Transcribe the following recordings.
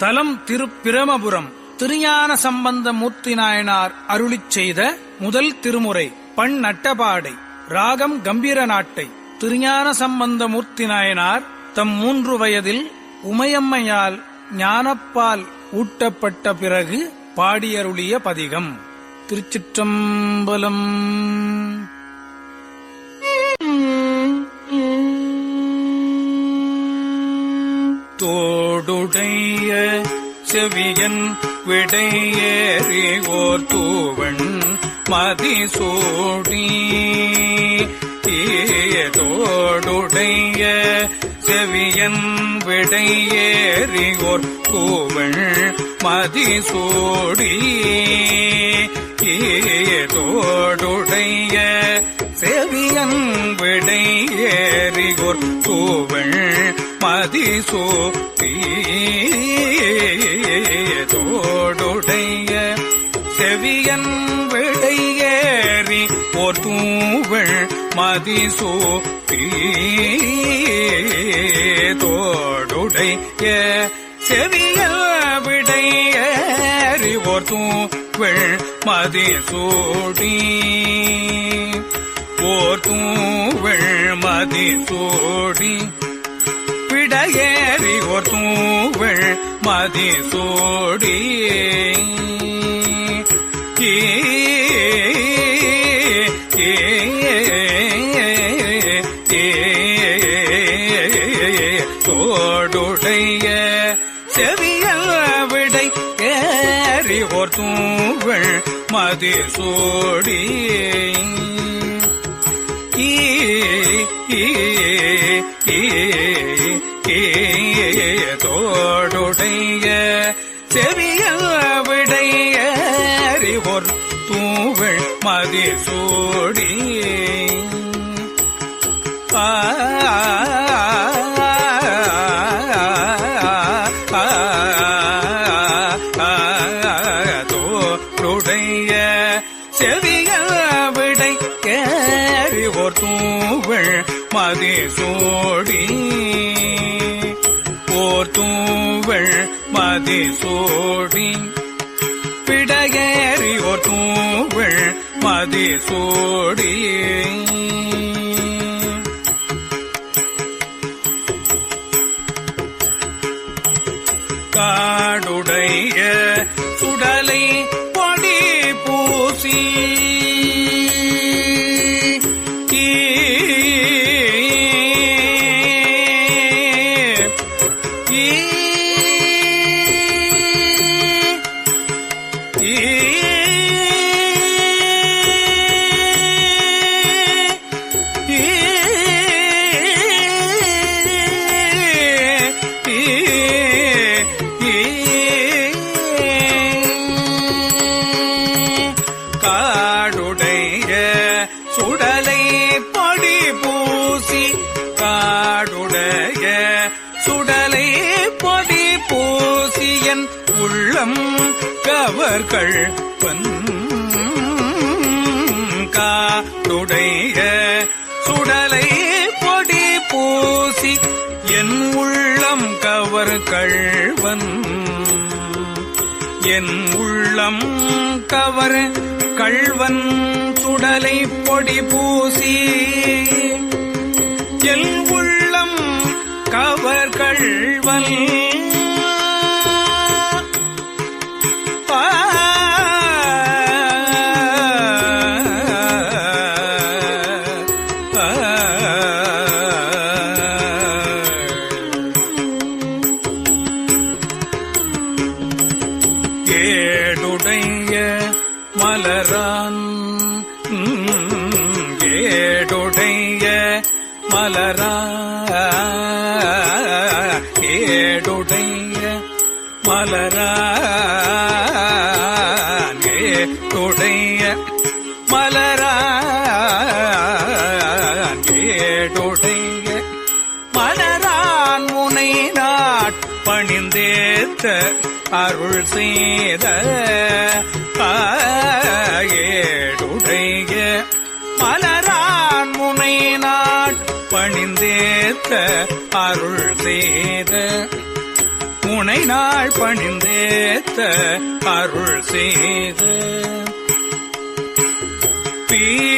தலம் திருப்பிரமபுரம் திருஞான சம்பந்த மூர்த்தி நாயனார் அருளிச் செய்த முதல் திருமுறை பண் நட்டபாடை ராகம் கம்பீர நாட்டை. திருஞான சம்பந்த மூர்த்தி நாயனார் தம் மூன்று வயதில் உமையம்மையால் ஞானப்பால் ஊட்டப்பட்ட பிறகு பாடியருளிய பதிகம். திருச்சிற்றம்பலம் தோடுடைய செவியன் விடையேறி ஓர் தூவன் மதிசூடி ஏதோடுடைய செவியன் விடையேறி ஓர் தூவன் மதிசூடி ஏதோடுடைய செவியன் விடையேறி ஓர் தூவன் மதிசூடி தோடுடைய செவியன் விடையேறி ஓர் தூவள் மதிசோ தோடுடைய செவியல் விடையேறி ஓர் தூவள் மதிசூடி. ஓர் தூவள் மதிசூடி. மதிசூடி ஏ ஏ தோடுடைய செவியல் விடை ஏறி ஓர் தூவள் மதிசூடி ஈ ஈ ஈ ஈ தோடுடைய செவியல் விடையறி ஒரு தூவள் மதிசூடி ஆ தோடுடைய செவியல் விடை கேறி தூவள் மதி சூடி மதிசூடி பிடையேறி ஓர் தூவள் மதி காடுடைய செய்க. சுடலை பொடி பூசி என் உள்ளம் கவர் கள்வன் என் உள்ளம் கவர் கள்வன் சுடலை பொடி பூசி என் உள்ளம் கவர் கள்வன் ஏடுடைய மலரா ஏடுடைய மலரா ஏடுடைய மலரா ஏடுடைய மலரான் முனை நாட் பணிந்தேத்த அருள் செய்த ஆ நாட் அருள் செய்த. உனை நாள் பணிந்தேத்த அருள் செய்த. பீ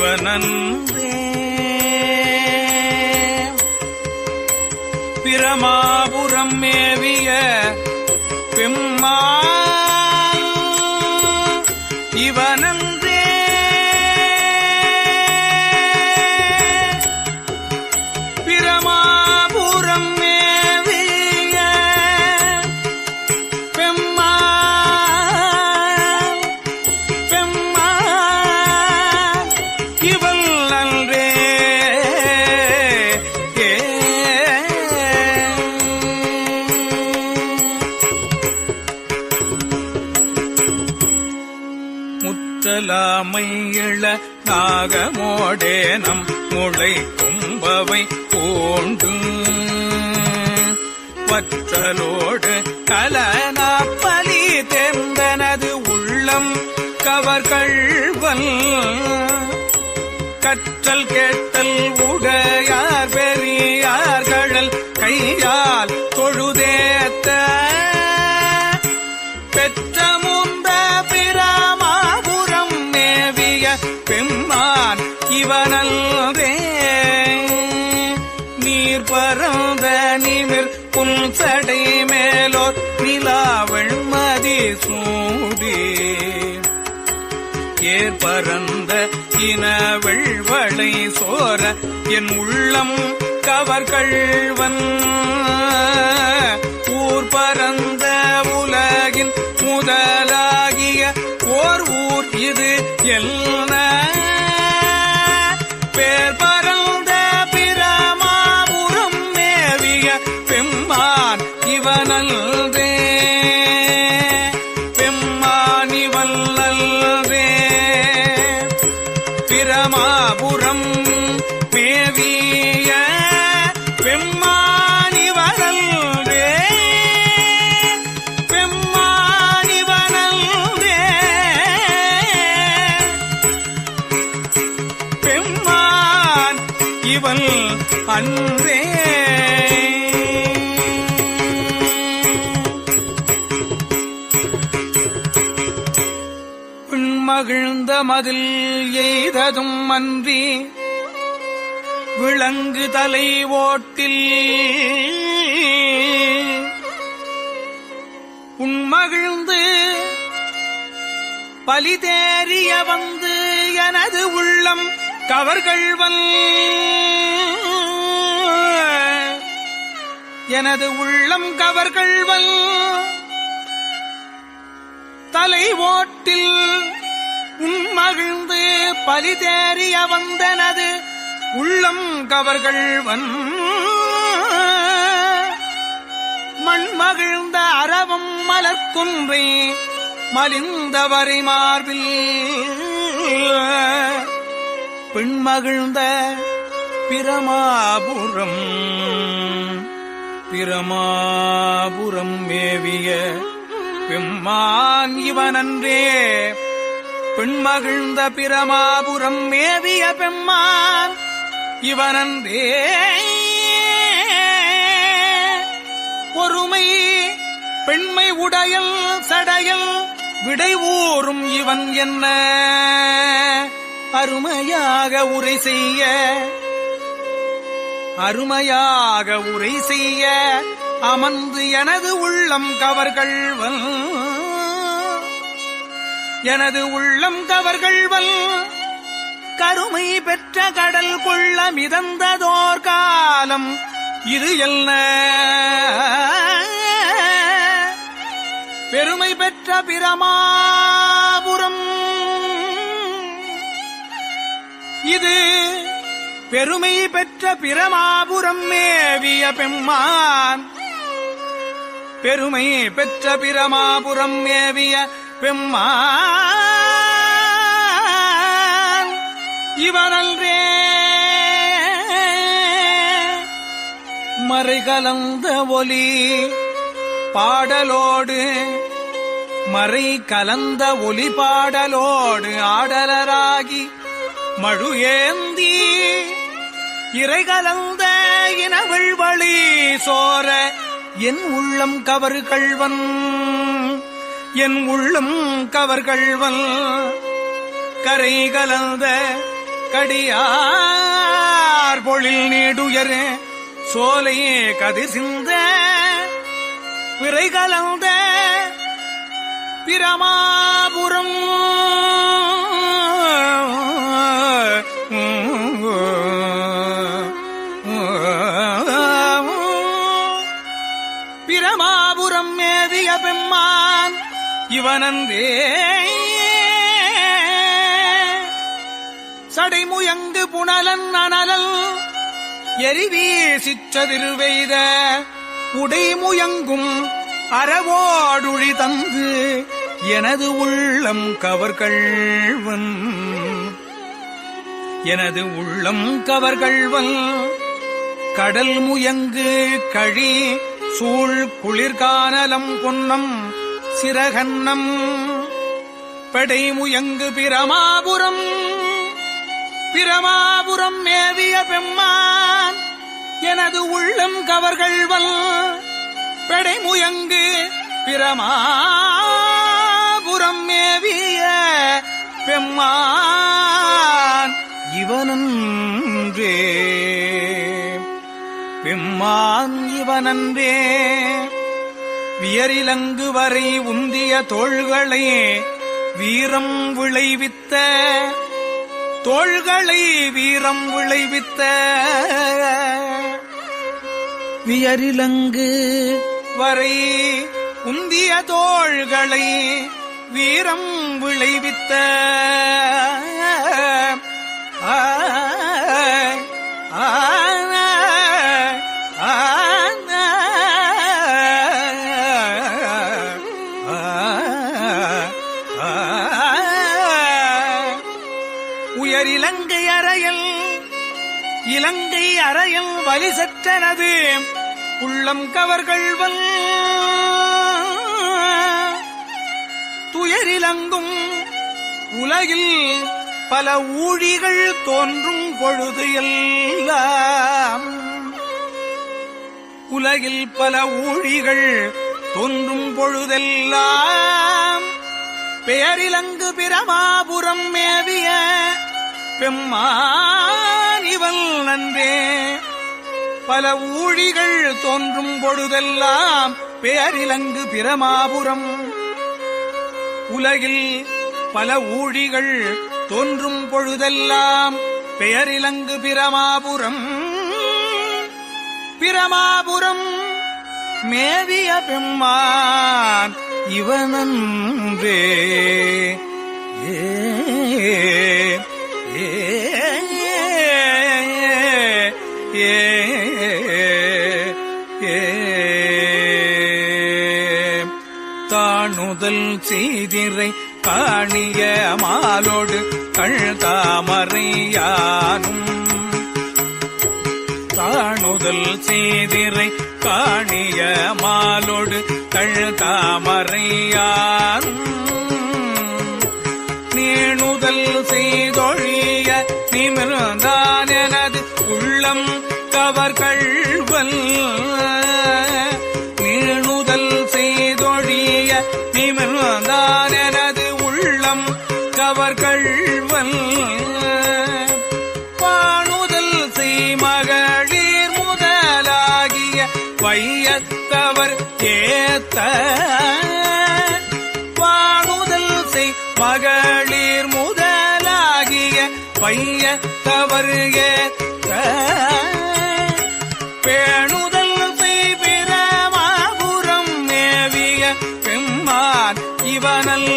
இவனன்றே பிரமாபுரம் மேவிய நாகமோடேனம் முளை கும்பவை பூண்டு வற்றலோடு கலனாப்பலி தெந்தனது உள்ளம் கவர்கள்வல் கற்றல் கேட்டல் உடல் பரந்த நிமிர் புல்சடை மேலோர் நிலாவள் மதி சூடி. ஏர் இனவள் வளை சோர என் உள்ளம் கவர்கள்வன். ஊர் பரந்த உலகின் முதலாகிய ஓர் ஊர் இது எல்லாம் மகிழ்ந்த மதில் எய்ததும் அன்றி விளங்கு தலை ஓட்டில். உண்மகிழ்ந்து பலி தேறிய வந்து எனது உள்ளம் கவர்கள்வல் எனது உள்ளம் கவர்கள்வல் தலை ஓட்டில் உண்மகிழ்ந்து பலி தேறிய வந்தனது உள்ளம் கவர்கள் கவர்கள்வன் மண்மகிழ்ந்த அரவம் மலர்க்குன்றை மலிந்தவரை மார்பில். பெண்மகிழ்ந்த பிரமாபுரம் பிரமாபுரம் மேவிய பெம்மான் இவனன்றே பெண்மகிழ்ந்த பிரமாபுரம் மேவிய பெம்மான் இவனந்தே பொறுமை பெண்மை உடையல் சடையல் விடை இவன் என்ன? அருமையாக உரை செய்ய அருமையாக உரை செய்ய அமர்ந்து எனது உள்ளம் கவர்கள்வன் எனது உள்ளம் கவர்கள்வல் கருமை பெற்ற கடல் கொள்ள மிதந்ததோர் காலம். இது என்ன? பெருமை பெற்ற பிரமாபுரம். இது பெருமை பெற்ற பிரமாபுரம் மேவிய பெம்மான். பெருமை பெற்ற பிரமாபுரம் மேவிய பெம்மான் இவனல்றே மறைகலந்த ஒலி பாடலோடு மறை கலந்த ஒலி பாடலோடு ஆடலராகி மழு ஏந்தி இறை கலந்த இனவிழ்வழி சோர என் உள்ளம் கவறு கள்வன். என் உள்ளம் கவர்கள்வல் கரை கலந்த கடியார் பொழில் நீடுயர் சோலையே கதிர் சிந்த பிறை கலந்த பிரமாபுரம். இவனந்தே. சடைமுயங்கு புனலன் அனலல் எரிவீசிச் சதிர்வெய்த உடைமுயங்கும் அறவோடுழி தந்து எனது உள்ளம் கவர்கள்வன். எனது உள்ளம் கவர்கள்வன் கடல் முயங்கு கழி சூழ் குளிர்கானலம் பொன்னம் சிறகன்னம் படைமுயங்கு பிரமாபுரம் பிரமாபுரம் மேவிய பெம்மான் எனது உள்ளம் கவர்கள்வல் பெடை முயங்கு பிரமாபுரம் மேவிய பெம்மான். இவனன்றே பெம்மான் இவனன்றே வியரிலங்கு வரை உந்திய தோள்களை வீரம் விளைவித்த தோள்களை வீரம் விளைவித்த வியரிலங்கு வரை உந்திய தோள்களை வீரம் விளைவித்த அறையல் வலி சற்றனது உள்ளம் கவர்கள்வல் துயரிலங்கும் உலகில் பல ஊழிகள் தோன்றும் பொழுது எல்லாம். உலகில் பல ஊழிகள் தோன்றும் பொழுதெல்லாம். பெயரிலங்கு பிரமாபுரம் மேவிய பெம்மானிவல் நன்றே. பல ஊழிகள் தோன்றும் பொழுதெல்லாம் பேரிலங்கு பிரமாபுரம். உலகில் பல ஊழிகள் தோன்றும் பொழுதெல்லாம் பெயரிலங்கு பிரமாபுரம். பிரமாபுரம் மேவிய பெம்மான் இவனன்றே. ஏ தாணுதல் செய்திரை காணிய மாலோடு கள் தாமரையானும் காணுதல் செய்திரை காணிய மாலோடு கள் தாமரையானும் நீணுதல் செய்தொழிய நிமிர்ந்தான் எனது உள்ளம் கவர்கள் வல்ல ஏத்த வாணுதல் செய் மகளிர் முதலாகிய பைய தவறு ஏத்த பேணுதல் செய் பிரமாபுரம் மேவிய பெம்மான் இவனல்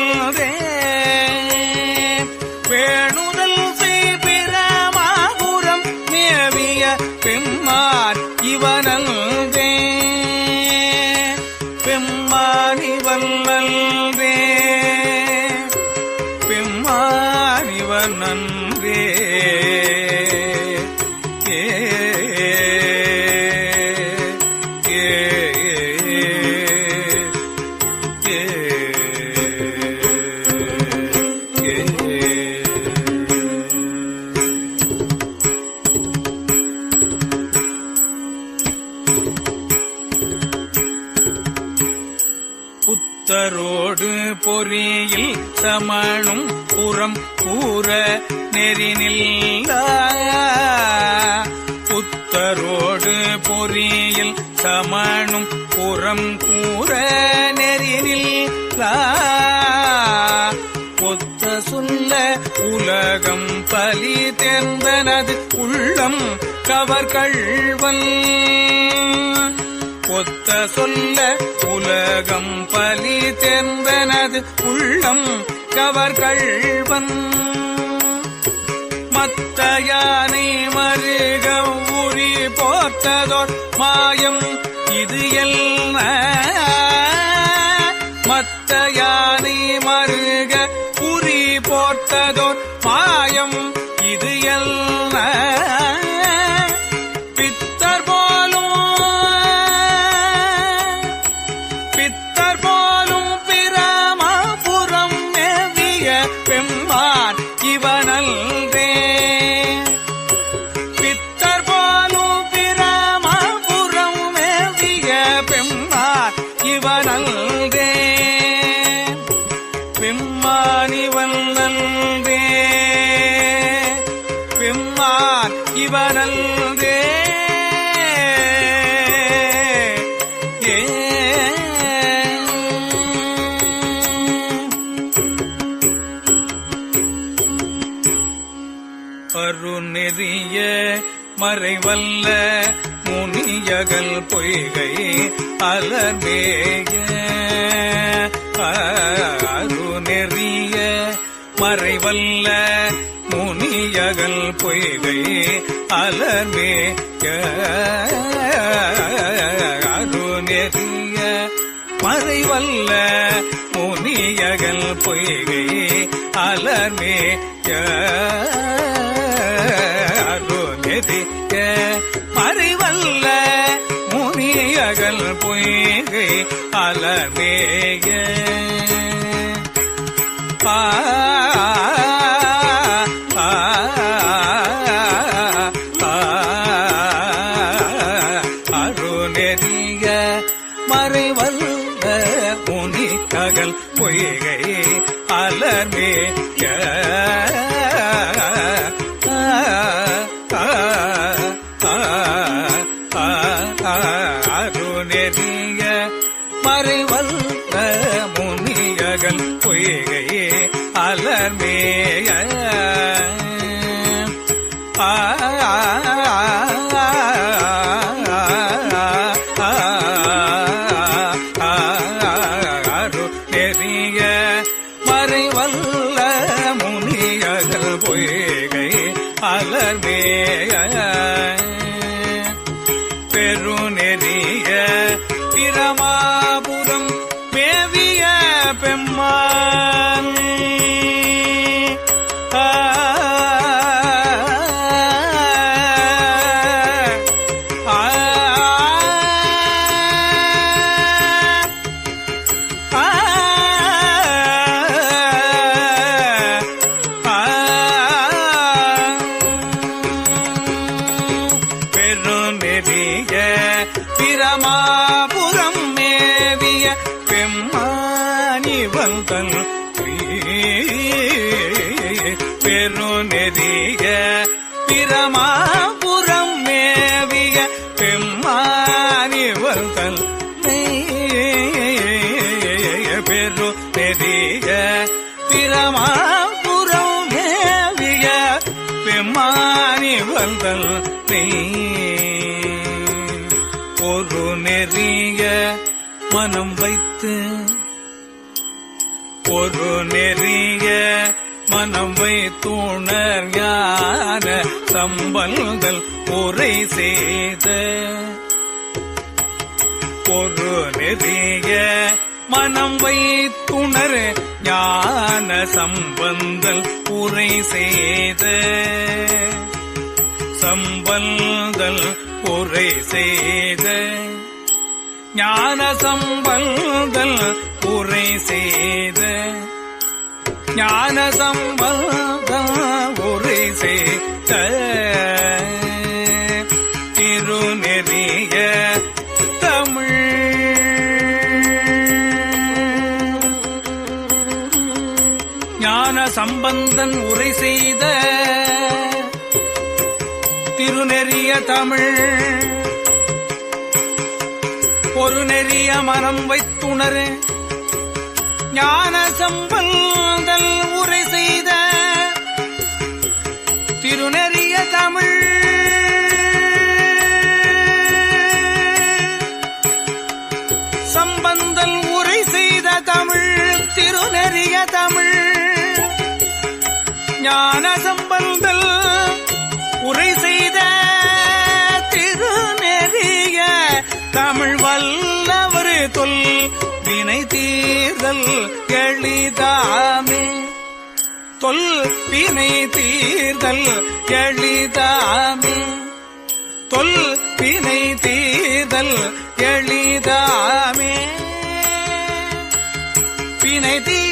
சமணும் புறம் கூற நெறினில்ல புத்தரோடு பொறியில் சமணும் புறம் கூற நெறினில்ல பொத்த சொல்ல உலகம் பலி தேர்ந்தனது உள்ளம் கவர்கள்வன் ஒத்த சொல்ல உலகம் பலி தேர்ந்தனது உள்ளம் கவர்கள்வன் மத்த யானை மருக உரி போற்றதோர் மாயம் இது என்ன? மத்த யானை மருக உரி போற்றதோர் மாயம் இது என்ன? இவனல்தே பெம்மான் இவனல்தே பெம்மான் இவனல்தே ஏ மறைவல்ல. முனியகல் பொய்கை அலமேய. அரு நெறிய மறைவல்ல முனியகல் பொய்கை அலமேய. அரு நெறிய மறைவல்ல முனியகல் பொய்கை அலமேய. பொய்கை அலர்மேய அருநெறிய மறைவல்ல முனியகல் பொய்கையே அலர்மேய நெறிய மனம் வைத்து ஒரு நெறிய மனம் வைத்துணர் ஞான சம்பல்கள் உரை செய்த. ஒரு நெறிய மனம் வைத்துணர் ஞான சம்பந்தல் உரை செய்த. சம்பந்தல் உரை செய்த. ஞான சம்பந்தல் உரை செய்த ஞான சம்பந்தல் உரை செய்த. திருநெறிய தமிழ். ஞான சம்பந்தன் உரை செய்த திருநெறிய தமிழ். ஒரு நெறிய மனம் வைத்துணரு. ஞான சம்பந்தல் உரை செய்த திருநெறிய தமிழ். சம்பந்தல் உரை செய்த தமிழ் திருநெறிய தமிழ். ஞான சம்பந்தல் உரை வினை தீர்தல் எளிதாமே. தொல் வினை தீர்தல் எளிதாமே. தொல் வினை தீர்தல் எளிதாமே. வினை தீ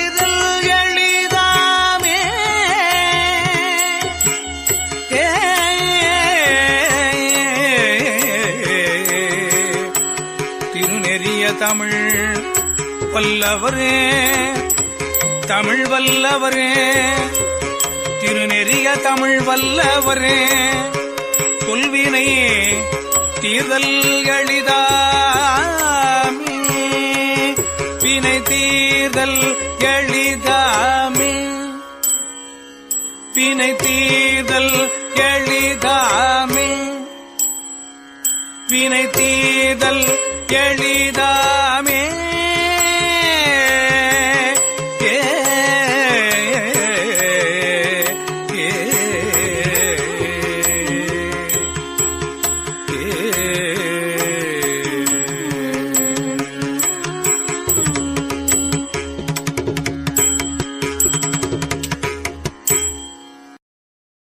வல்லவரே தமிழ் வல்லவரே திருநெறிய தமிழ் வல்லவரே தொல்வினையே தீர்தல் எளிதாமே வினை தீர்தல் எளிதாமே வினை தீர்தல் எளிதாமே வினை தீர்தல் எளிதாமே.